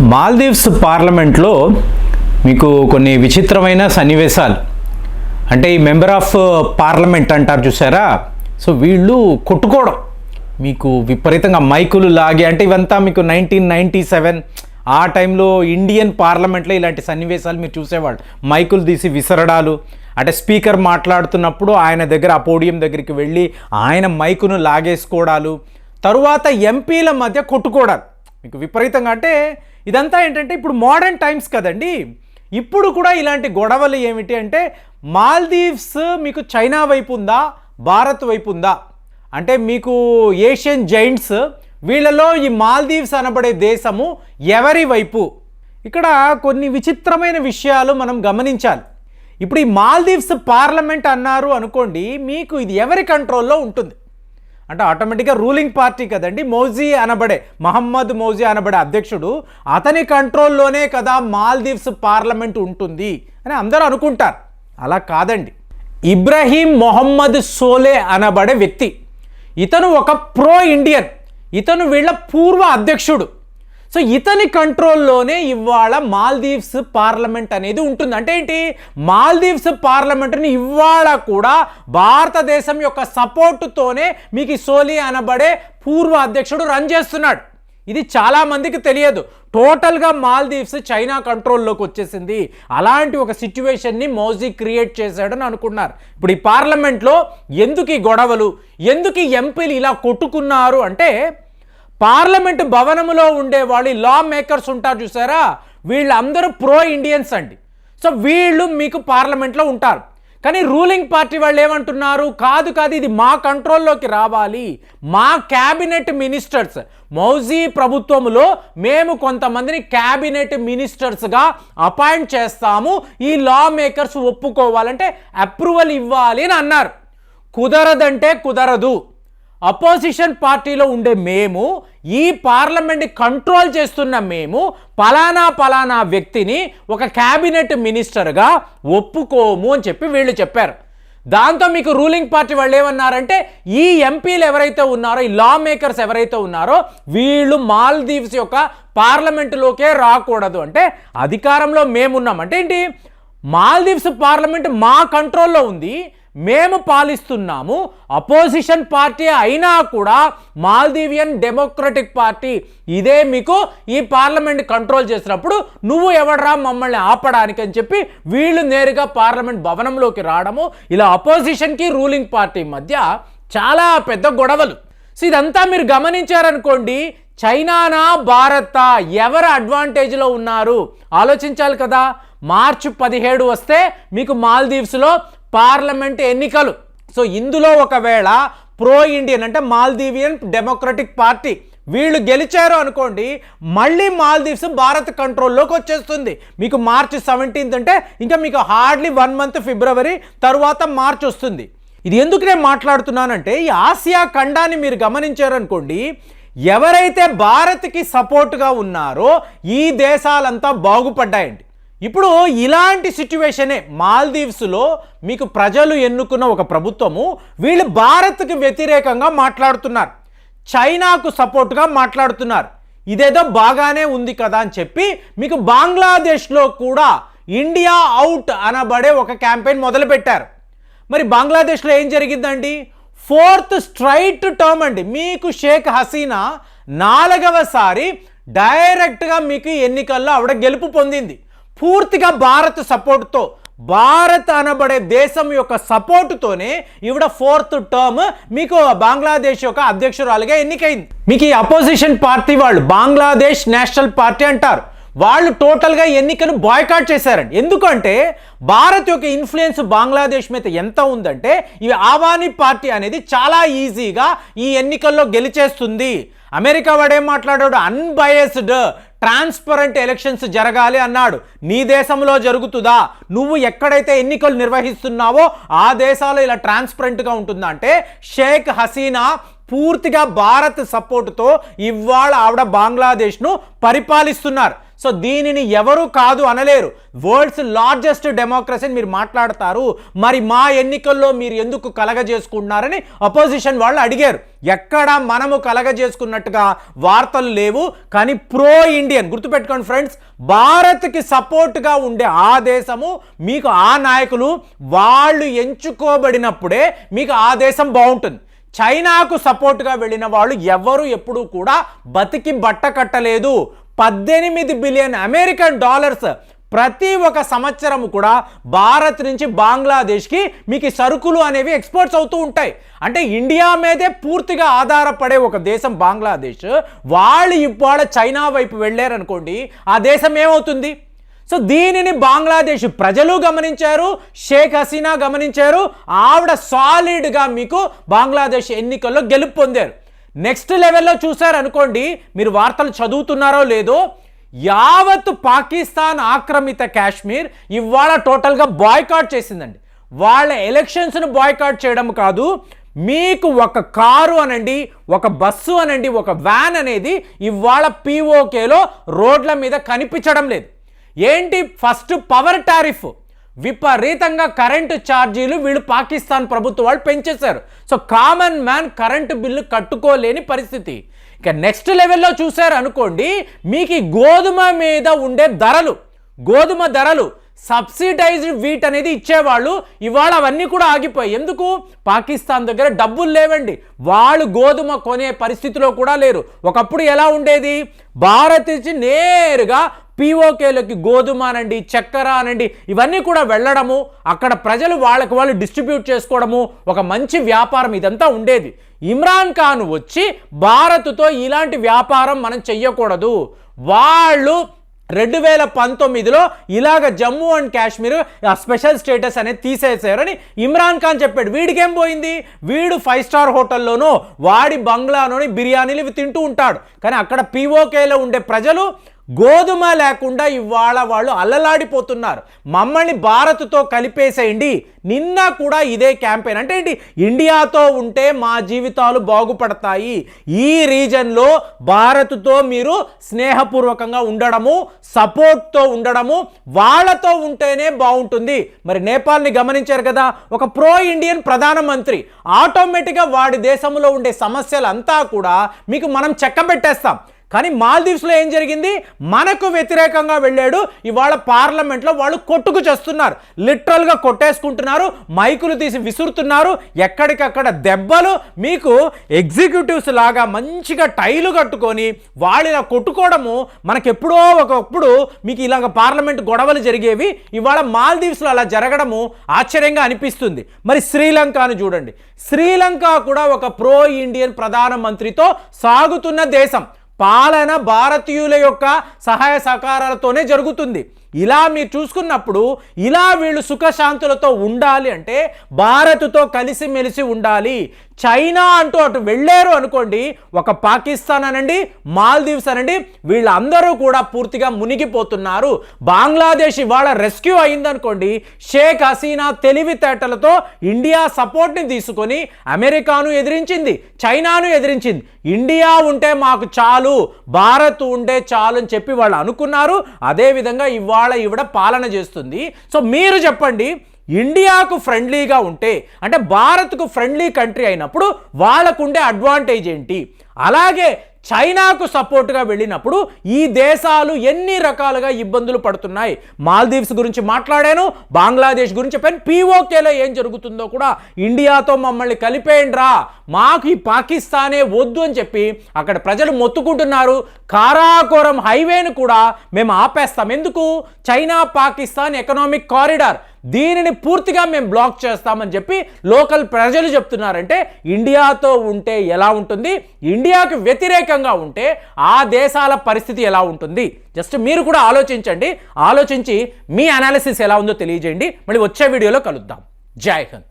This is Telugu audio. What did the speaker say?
మాల్దీవ్స్ పార్లమెంట్లో మీకు కొన్ని విచిత్రమైన సన్నివేశాలు. అంటే ఈ మెంబర్ ఆఫ్ పార్లమెంట్ అంటారు చూసారా? సో వీళ్ళు కొట్టుకోవడం. మీకు విపరీతంగా మైకులు లాగే అంటే ఇవంతా మీకు నైన్టీన్ నైంటీ సెవెన్ ఆ టైంలో ఇండియన్ పార్లమెంట్లో ఇలాంటి సన్నివేశాలు మీరు చూసేవాళ్ళు. మైకులు తీసి విసరడాలు. అంటే స్పీకర్ మాట్లాడుతున్నప్పుడు ఆయన దగ్గర ఆ పోడియం దగ్గరికి వెళ్ళి ఆయన మైకును లాగేసుకోవడాలు. తరువాత ఎంపీల మధ్య కొట్టుకోవడాలు. మీకు విపరీతంగా అంటే ఇదంతా ఏంటంటే ఇప్పుడు మోడర్న్ టైమ్స్ కదండి. ఇప్పుడు కూడా ఇలాంటి గొడవలు ఏమిటి అంటే మాల్దీవ్స్ మీకు చైనా వైపు ఉందా? భారత్ వైపు ఉందా? అంటే మీకు ఏషియన్ జైంట్స్ వీళ్ళలో ఈ మాల్దీవ్స్ అనబడే దేశము ఎవరి వైపు? ఇక్కడ కొన్ని విచిత్రమైన విషయాలు మనం గమనించాలి. ఇప్పుడు ఈ మాల్దీవ్స్ పార్లమెంట్ అన్నారు అనుకోండి మీకు ఇది ఎవరి కంట్రోల్లో ఉంటుంది? అంటే ఆటోమేటిక్గా రూలింగ్ పార్టీ కదండి. మౌజీ అనబడే మహమ్మద్ మౌజీ అనబడే అధ్యక్షుడు అతని కంట్రోల్లోనే కదా మాల్దీవ్స్ పార్లమెంట్ ఉంటుంది అని అందరూ అనుకుంటారు. అలా కాదండి. ఇబ్రహీం మొహమ్మద్ సోలే అనబడే వ్యక్తి. ఇతను ఒక ప్రో ఇండియన్ ఇతను వీళ్ళ పూర్వ అధ్యక్షుడు. సో ఇతని కంట్రోల్లోనే ఇవాళ మాల్దీవ్స్ పార్లమెంట్ అనేది ఉంటుంది. అంటే ఏంటి? మాల్దీవ్స్ పార్లమెంట్ని ఇవాళ కూడా భారతదేశం యొక్క సపోర్టుతోనే మీకు సోలి అనబడే పూర్వ అధ్యక్షుడు రన్ చేస్తున్నాడు. ఇది చాలామందికి తెలియదు. టోటల్గా మాల్దీవ్స్ చైనా కంట్రోల్లోకి వచ్చేసింది. అలాంటి ఒక సిచ్యువేషన్ని మోజీ క్రియేట్ చేశాడని అనుకున్నారు. ఇప్పుడు ఈ పార్లమెంట్లో ఎందుకు ఈ గొడవలు? ఎందుకు ఈ ఎంపీలు ఇలా కొట్టుకున్నారు? అంటే పార్లమెంట్ భవనములో ఉండే వాళ్ళు లా మేకర్స్ ఉంటారు చూసారా? వీళ్ళందరూ ప్రో ఇండియన్స్ అండి. సో వీళ్ళు మీకు పార్లమెంట్లో ఉంటారు. కానీ రూలింగ్ పార్టీ వాళ్ళు ఏమంటున్నారు? కాదు కాదు ఇది మా కంట్రోల్లోకి రావాలి. మా క్యాబినెట్ మినిస్టర్స్ మౌజీ ప్రభుత్వంలో మేము కొంతమందిని క్యాబినెట్ మినిస్టర్స్గా అపాయింట్ చేస్తాము. ఈ లా మేకర్స్ ఒప్పుకోవాలంటే అప్రూవల్ ఇవ్వాలి అని అన్నారు. కుదరదంటే కుదరదు. అపోజిషన్ పార్టీలో ఉండే మేము ఈ పార్లమెంట్ కంట్రోల్ చేస్తున్న మేము పలానా పలానా వ్యక్తిని ఒక క్యాబినెట్ మినిస్టర్గా ఒప్పుకోము అని చెప్పి వీళ్ళు చెప్పారు. దాంతో మీకు రూలింగ్ పార్టీ వాళ్ళు ఏమన్నారంటే ఈ ఎంపీలు ఎవరైతే ఉన్నారో ఈ లా మేకర్స్ ఎవరైతే ఉన్నారో వీళ్ళు మాల్దీవ్స్ యొక్క పార్లమెంటులోకే రాకూడదు. అంటే అధికారంలో మేమున్నాం. అంటే ఏంటి? మాల్దీవ్స్ పార్లమెంట్ మా కంట్రోల్లో ఉంది. మేము పాలిస్తున్నాము అపోజిషన్ పార్టీ అయినా కూడా మాల్దీవియన్ డెమోక్రటిక్ పార్టీ ఇదే మీకు ఈ పార్లమెంట్ కంట్రోల్ చేసినప్పుడు నువ్వు ఎవడరా మమ్మల్ని ఆపడానికి అని చెప్పి వీళ్ళు నేరుగా పార్లమెంట్ భవనంలోకి రావడము ఇలా అపోజిషన్కి రూలింగ్ పార్టీ మధ్య చాలా పెద్ద గొడవలు. సో ఇదంతా మీరు గమనించారనుకోండి చైనానా భారతా ఎవరు అడ్వాంటేజ్లో ఉన్నారు? ఆలోచించాలి కదా. మార్చి పదిహేడు వస్తే మీకు మాల్దీవ్స్లో పార్లమెంట్ ఎన్నికలు. సో ఇందులో ఒకవేళ ప్రో ఇండియన్ అంటే మాల్దీవియన్ డెమోక్రటిక్ పార్టీ వీళ్ళు గెలిచారు అనుకోండి మళ్ళీ మాల్దీవ్స్ భారత్ కంట్రోల్లోకి వచ్చేస్తుంది. మీకు మార్చ్ సెవెంటీన్త్ అంటే ఇంకా మీకు హార్డ్లీ వన్ మంత్ ఫిబ్రవరి తరువాత మార్చ్ వస్తుంది. ఇది ఎందుకు నేను మాట్లాడుతున్నానంటే ఈ ఆసియా ఖండాన్ని మీరు గమనించారనుకోండి ఎవరైతే భారత్కి సపోర్ట్గా ఉన్నారో ఈ దేశాలంతా బాగుపడ్డాయండి. ఇప్పుడు ఇలాంటి సిచ్యువేషనే మాల్దీవ్స్లో మీకు ప్రజలు ఎన్నుకున్న ఒక ప్రభుత్వము వీళ్ళు భారత్కి వ్యతిరేకంగా మాట్లాడుతున్నారు. చైనాకు సపోర్ట్గా మాట్లాడుతున్నారు. ఇదేదో బాగానే ఉంది కదా అని చెప్పి మీకు బంగ్లాదేశ్లో కూడా ఇండియా అవుట్ అనబడే ఒక క్యాంపెయిన్ మొదలుపెట్టారు. మరి బంగ్లాదేశ్లో ఏం జరిగిందండి? ఫోర్త్ స్ట్రైట్ టర్మ్ అండి. మీకు షేక్ హసీనా నాలుగవసారి డైరెక్ట్గా మీకు ఎన్నికల్లో ఆవిడ గెలుపు పొందింది. పూర్తిగా భారత్ సపోర్ట్తో భారత్ అనబడే దేశం యొక్క సపోర్టుతోనే ఈవిడ ఫోర్త్ టర్మ్ మీకు బంగ్లాదేశ్ యొక్క అధ్యక్షురాలుగా ఎన్నికైంది. మీకు ఈ అపోజిషన్ పార్టీ వాళ్ళు బంగ్లాదేశ్ నేషనల్ పార్టీ అంటారు. వాళ్ళు టోటల్గా ఎన్నికను బాయ్కాట్ చేశారండి. ఎందుకంటే భారత్ యొక్క ఇన్ఫ్లుయెన్స్ బంగ్లాదేశ్ మీద ఎంత ఉందంటే ఈ ఆవానీ పార్టీ అనేది చాలా ఈజీగా ఈ ఎన్నికల్లో గెలిచేస్తుంది. అమెరికా వాడేం మాట్లాడాడు? అన్బయస్డ్ ట్రాన్స్పరెంట్ ఎలక్షన్స్ జరగాలి అన్నాడు. నీ దేశంలో జరుగుతుందా? నువ్వు ఎక్కడైతే ఎన్నికలు నిర్వహిస్తున్నావో ఆ దేశాలు ఇలా ట్రాన్స్పరెంట్గా ఉంటుందా? అంటే షేక్ హసీనా పూర్తిగా భారత్ సపోర్టుతో ఇవాళ ఆవిడ బంగ్లాదేశ్ను పరిపాలిస్తున్నారు. సో దీనిని ఎవరు కాదు అనలేరు. వరల్డ్స్ లార్జెస్ట్ డెమోక్రసీని మీరు మాట్లాడతారు. మరి మా ఎన్నికల్లో మీరు ఎందుకు కలగజేసుకుంటున్నారని అపోజిషన్ వాళ్ళు అడిగారు. ఎక్కడ మనము కలగజేసుకున్నట్టుగా వార్తలు లేవు. కానీ ప్రో ఇండియన్ గుర్తుపెట్టుకోండి ఫ్రెండ్స్ భారత్కి సపోర్ట్గా ఉండే ఆ దేశము మీకు ఆ నాయకులు వాళ్ళు ఎంచుకోబడినప్పుడే మీకు ఆ దేశం బాగుంటుంది. చైనాకు సపోర్ట్గా వెళ్ళిన వాళ్ళు ఎవరు ఎప్పుడూ కూడా బతికి బట్ట కట్టలేదు. పద్దెనిమిది బిలియన్ అమెరికన్ డాలర్స్ ప్రతి ఒక సంవత్సరం కూడా భారత్ నుంచి బంగ్లాదేశ్కి మీకు సరుకులు అనేవి ఎక్స్పోర్ట్స్ అవుతూ ఉంటాయి. అంటే ఇండియా మీదే పూర్తిగా ఆధారపడే ఒక దేశం బంగ్లాదేశ్. వాళ్ళు ఇవాళ చైనా వైపు వెళ్ళారనుకోండి ఆ దేశం ఏమవుతుంది? సో దీనిని బంగ్లాదేశ్ ప్రజలు గమనించారు షేక్ హసీనా గమనించారు ఆవిడ సాలిడ్గా మీకు బంగ్లాదేశ్ ఎన్నికల్లో గెలుపు పొందారు. నెక్స్ట్ లెవెల్లో చూశారనుకోండి మీరు వార్తలు చదువుతున్నారో లేదో యావత్ పాకిస్తాన్ ఆక్రమిత కాశ్మీర్ ఇవాళ టోటల్గా బాయ్కాట్ చేసిందండి. వాళ్ళ ఎలక్షన్స్ను బాయ్కాట్ చేయడం కాదు మీకు ఒక కారు అనండి ఒక బస్సు అనండి ఒక వ్యాన్ అనేది ఇవాళ పీఓకేలో రోడ్ల మీద కనిపించడం లేదు. ఏంటి ఫస్ట్ పవర్ టారిఫ్? విపరీతంగా కరెంటు ఛార్జీలు వీళ్ళు పాకిస్తాన్ ప్రభుత్వం వాళ్ళు పెంచేశారు. So common man current bill కట్టుకోలేని పరిస్థితి. ఇక నెక్స్ట్ లెవెల్లో చూశారు అనుకోండి మీకు ఈ గోధుమ మీద ఉండే ధరలు గోధుమ ధరలు సబ్సిడైజ్డ్ వీట్ అనేది ఇచ్చేవాళ్ళు ఇవాళ అవన్నీ కూడా ఆగిపోయాయి. ఎందుకు? పాకిస్తాన్ దగ్గర డబ్బులు లేవండి. వాళ్ళు గోధుమ కొనే పరిస్థితిలో కూడా లేరు. ఒకప్పుడు ఎలా ఉండేది? భారత్ నుంచి నేరుగా పీఓకేలకి గోధుమ అనండి చక్కెర అనండి ఇవన్నీ కూడా వెళ్ళడము అక్కడ ప్రజలు వాళ్ళకి వాళ్ళు డిస్ట్రిబ్యూట్ చేసుకోవడము ఒక మంచి వ్యాపారం ఇదంతా ఉండేది. ఇమ్రాన్ ఖాన్ వచ్చి భారత్తో ఇలాంటి వ్యాపారం మనం చెయ్యకూడదు. వాళ్ళు రెండు వేల పంతొమ్మిదిలో ఇలాగ జమ్మూ అండ్ కాశ్మీర్ ఆ స్పెషల్ స్టేటస్ అనేది తీసేసారని ఇమ్రాన్ ఖాన్ చెప్పాడు. వీడికేం పోయింది? వీడు ఫైవ్ స్టార్ హోటల్లోనూ వాడి బంగ్లాలోని బిర్యానీలు ఇవి తింటూ ఉంటాడు. కానీ అక్కడ పీఓకేలో ఉండే ప్రజలు గోధుమ లేకుండా ఇవాళ వాళ్ళు అల్లలాడిపోతున్నారు మమ్మల్ని భారత్తో కలిపేసేయండి. నిన్న కూడా ఇదే క్యాంపెయిన్. అంటే ఏంటి? ఇండియాతో ఉంటే మా జీవితాలు బాగుపడతాయి. ఈ రీజన్లో భారత్తో మీరు స్నేహపూర్వకంగా ఉండడము సపోర్ట్తో ఉండడము వాళ్ళతో ఉంటేనే బాగుంటుంది. మరి నేపాల్ని గమనించారు కదా? ఒక ప్రో ఇండియన్ ప్రధానమంత్రి ఆటోమేటిక్గా వాడి దేశంలో ఉండే సమస్యలంతా కూడా మీకు మనం చెక్కబెట్టేస్తాం. కానీ మాల్దీవ్స్లో ఏం జరిగింది? మనకు వ్యతిరేకంగా వెళ్ళాడు. ఇవాళ పార్లమెంట్లో వాళ్ళు కొట్టుకు చేస్తున్నారు. లిటరల్గా కొట్టేసుకుంటున్నారు. మైకులు తీసి విసురుతున్నారు. ఎక్కడికక్కడ దెబ్బలు. మీకు ఎగ్జిక్యూటివ్స్ లాగా మంచిగా టైలు కట్టుకొని వాళ్ళు ఇలా కొట్టుకోవడము మనకెప్పుడో ఒకప్పుడు మీకు ఇలాగ పార్లమెంట్ గొడవలు జరిగేవి. ఇవాళ మాల్దీవ్స్లో అలా జరగడము ఆశ్చర్యంగా అనిపిస్తుంది. మరి శ్రీలంకను చూడండి. శ్రీలంక కూడా ఒక ప్రో ఇండియన్ ప్రధానమంత్రితో సాగుతున్న దేశం. పాలన భారతీయుల యొక్క సహాయ సహకారాలతోనే జరుగుతుంది. ఇలా మీరు చూసుకున్నప్పుడు ఇలా వీళ్ళు సుఖశాంతులతో ఉండాలి అంటే భారత్తో కలిసిమెలిసి ఉండాలి. చైనా అంటూ అటు వెళ్ళారు అనుకోండి ఒక పాకిస్తాన్ అనండి మాల్దీవ్స్ అనండి వీళ్ళందరూ కూడా పూర్తిగా మునిగిపోతున్నారు. బంగ్లాదేశ్ ఇవాళ రెస్క్యూ అయిందనుకోండి షేక్ హసీనా తెలివితేటలతో ఇండియా సపోర్ట్ని తీసుకొని అమెరికాను ఎదిరించింది చైనాను ఎదిరించింది. ఇండియా ఉంటే మాకు చాలు భారత్ ఉంటే చాలు అని చెప్పి వాళ్ళు అనుకున్నారు. అదేవిధంగా ఇవాళ ఇవిడ పాలన చేస్తుంది. సో మీరు చెప్పండి ఇండియాకు ఫ్రెండ్లీగా ఉంటే అంటే భారత్కు ఫ్రెండ్లీ కంట్రీ అయినప్పుడు వాళ్ళకు ఉండే అడ్వాంటేజ్ ఏంటి? అలాగే చైనాకు సపోర్ట్గా వెళ్ళినప్పుడు ఈ దేశాలు ఎన్ని రకాలుగా ఇబ్బందులు పడుతున్నాయి. మాల్దీవ్స్ గురించి మాట్లాడాను బంగ్లాదేశ్ గురించి చెప్పాను పీఓకేలో ఏం జరుగుతుందో కూడా ఇండియాతో మమ్మల్ని కలిపేయండిరా మాకు ఈ పాకిస్తానే వద్దు అని చెప్పి అక్కడ ప్రజలు మొత్తుకుంటున్నారు. కారాకోరం హైవేను కూడా మేము ఆపేస్తాం. ఎందుకు? China Pakistan economic corridor. దీనిని పూర్తిగా మేము బ్లాక్ చేస్తామని చెప్పి లోకల్ ప్రజలు చెప్తున్నారంటే ఇండియాతో ఉంటే ఎలా ఉంటుంది? ఇండియాకు వ్యతిరేకంగా ఉంటే ఆ దేశాల పరిస్థితి ఎలా ఉంటుంది? జస్ట్ మీరు కూడా ఆలోచించండి. ఆలోచించి మీ అనాలిసిస్ ఎలా ఉందో తెలియజేయండి. మళ్ళీ వచ్చే వీడియోలో కలుద్దాం. జై హింద్.